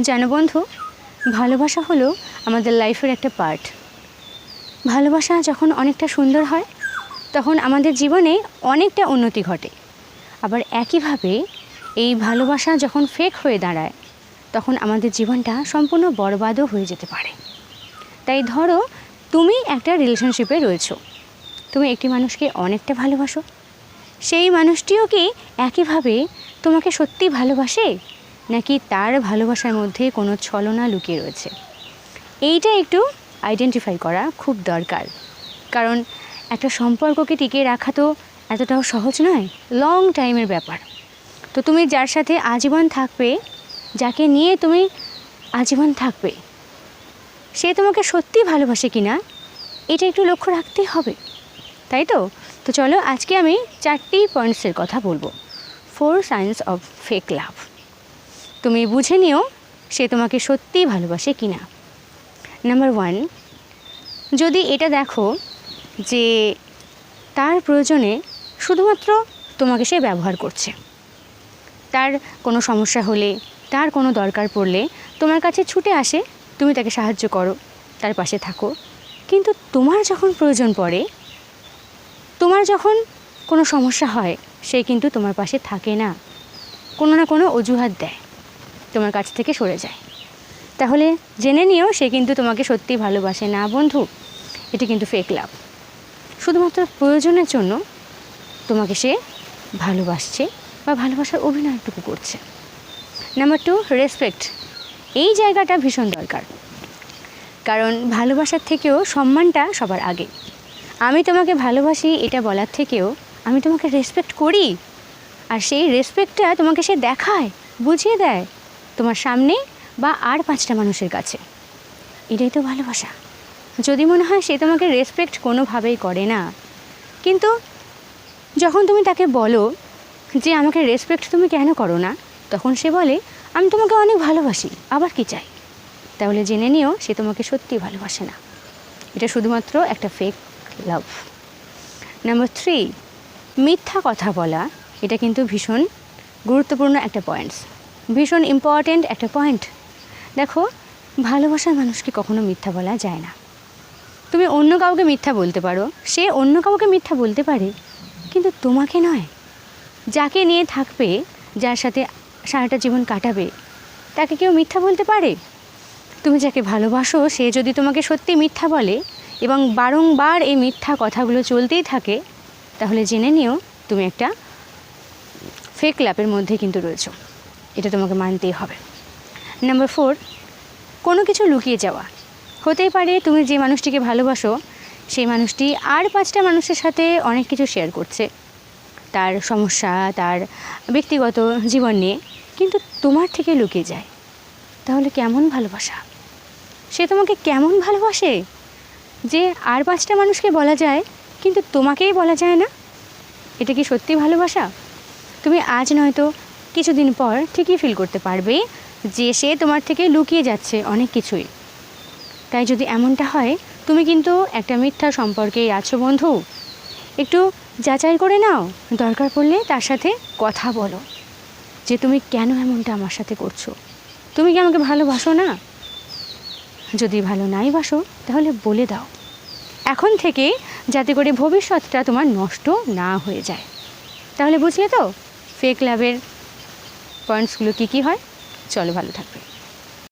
জানো বন্ধু, ভালোবাসা হলো আমাদের লাইফের একটা পার্ট। ভালোবাসা যখন অনেকটা সুন্দর হয়, তখন আমাদের জীবনে অনেকটা উন্নতি ঘটে। আবার একইভাবে এই ভালোবাসা যখন ফেক হয়ে দাঁড়ায়, তখন আমাদের জীবনটা সম্পূর্ণ বরবাদও হয়ে যেতে পারে। তাই ধরো, তুমি একটা রিলেশনশিপে রয়েছো। তুমি একটি মানুষকে অনেকটা ভালোবাসো। সেই মানুষটিও কি একইভাবে তোমাকে সত্যি ভালোবাসে? নাকি তার ভালোবাসার মধ্যে কোনো ছলনা লুকিয়ে রয়েছে? এইটা একটু আইডেন্টিফাই করা খুব দরকার। কারণ একটা সম্পর্ককে টিকিয়ে রাখা তো এতটাও সহজ নয় লং টাইমের ব্যাপার। তো তুমি যার সাথে আজীবন থাকবে, যাকে নিয়ে তুমি আজীবন থাকবে, সে তোমাকে সত্যি ভালোবাসে কি না এটা একটু লক্ষ্য রাখতেই হবে। তাই তো? তো চলো আজকে আমি চারটি পয়েন্টসের কথা বলব। Four signs of fake love তুমি বুঝে নিও সে তোমাকে সত্যিই ভালোবাসে কি না নাম্বার ওয়ান যদি এটা দেখো যে তার প্রয়োজনে শুধুমাত্র তোমাকে সে ব্যবহার করছে। তার কোনো সমস্যা হলে, তার কোনো দরকার পড়লে তোমার কাছে ছুটে আসে, তুমি তাকে সাহায্য করো, তার পাশে থাকো। কিন্তু তোমার যখন প্রয়োজন পড়ে, তোমার যখন কোনো সমস্যা হয়, সে কিন্তু তোমার পাশে থাকে না। কোনো না কোনো অজুহাত দেয়। তোমার কাছ থেকে সরে যায়। তাহলে জেনে নিও সে কিন্তু তোমাকে সত্যি ভালোবাসে না বন্ধু। এটি কিন্তু ফেক লাভ শুধুমাত্র প্রয়োজনের জন্য তোমাকে সে ভালোবাসছে বা ভালোবাসার অভিনয়টুকু করছে। নাম্বার টু রেসপেক্ট এই জায়গাটা ভীষণ দরকার। কারণ ভালোবাসার থেকেও সম্মানটা সবার আগে। আমি তোমাকে ভালোবাসি এটা বলার থেকেও আমি তোমাকে রেসপেক্ট করি। আর সেই রেসপেক্টটা তোমাকে সে দেখায়, বুঝিয়ে দেয়। তোমার সামনে বা আর পাঁচটা মানুষের কাছে। এটাই তো ভালোবাসা। যদি মনে হয় সে তোমাকে রেসপেক্ট কোনোভাবেই করে না। কিন্তু যখন তুমি তাকে বলো যে আমাকে রেসপেক্ট তুমি কেন করো না, তখন সে বলে, আমি তোমাকে অনেক ভালোবাসি, আবার কি চাই? তাহলে জেনে নিও সে তোমাকে সত্যি ভালোবাসে না। এটা শুধুমাত্র একটা ফেক লাভ নাম্বার থ্রি মিথ্যা কথা বলা, এটা কিন্তু ভীষণ গুরুত্বপূর্ণ একটা পয়েন্টস ভীষণ ইম্পর্ট্যান্ট একটা পয়েন্ট দেখো, ভালোবাসার মানুষকে কখনো মিথ্যা বলা যায় না। তুমি অন্য কাউকে মিথ্যা বলতে পারো, সে অন্য কাউকে মিথ্যা বলতে পারে, কিন্তু তোমাকে নয়। যাকে নিয়ে থাকবে, যার সাথে সারাটা জীবন কাটাবে, তাকে কেউ মিথ্যা বলতে পারে? তুমি যাকে ভালোবাসো, সে যদি তোমাকে সত্যি মিথ্যা বলে এবং বারংবার এই মিথ্যা কথাগুলো চলতেই থাকে, তাহলে জেনে নিও, তুমি একটা ফেক ল্যাপের মধ্যে কিন্তু রয়েছো। এটা তোমাকে মানতেই হবে। নাম্বার ফোর কোনো কিছু লুকিয়ে যাওয়া। হতেই পারে তুমি যে মানুষটিকে ভালোবাসো, সেই মানুষটি আর পাঁচটা মানুষের সাথে অনেক কিছু শেয়ার করছে। তার সমস্যা, তার ব্যক্তিগত জীবন নিয়ে, কিন্তু তোমার থেকে লুকিয়ে যায়। তাহলে কেমন ভালোবাসা? সে তোমাকে কেমন ভালোবাসে? যে আর পাঁচটা মানুষকে বলা যায়, কিন্তু তোমাকেই বলা যায় না? এটা কি সত্যি ভালোবাসা? তুমি আজ নয়তো কিছুদিন পর ঠিকই ফিল করতে পারবে যে সে তোমার থেকে লুকিয়ে যাচ্ছে অনেক কিছুই। তাই যদি এমনটা হয়, তুমি কিন্তু একটা মিথ্যা সম্পর্কেই আছো বন্ধু। একটু যাচাই করে নাও, দরকার পড়লে তার সাথে কথা বলো যে তুমি কেন এমনটা আমার সাথে করছ। তুমি কি আমাকে ভালোবাসো না? যদি ভালো নাই বাসো, তাহলে বলে দাও। এখন থেকে যাতে করে ভবিষ্যৎটা তোমার নষ্ট না হয়ে যায়। তাহলে বুঝলে তো? ফেক লাভের পয়েন্টসগুলো কী কী হয়? চলো ভালো থাকবে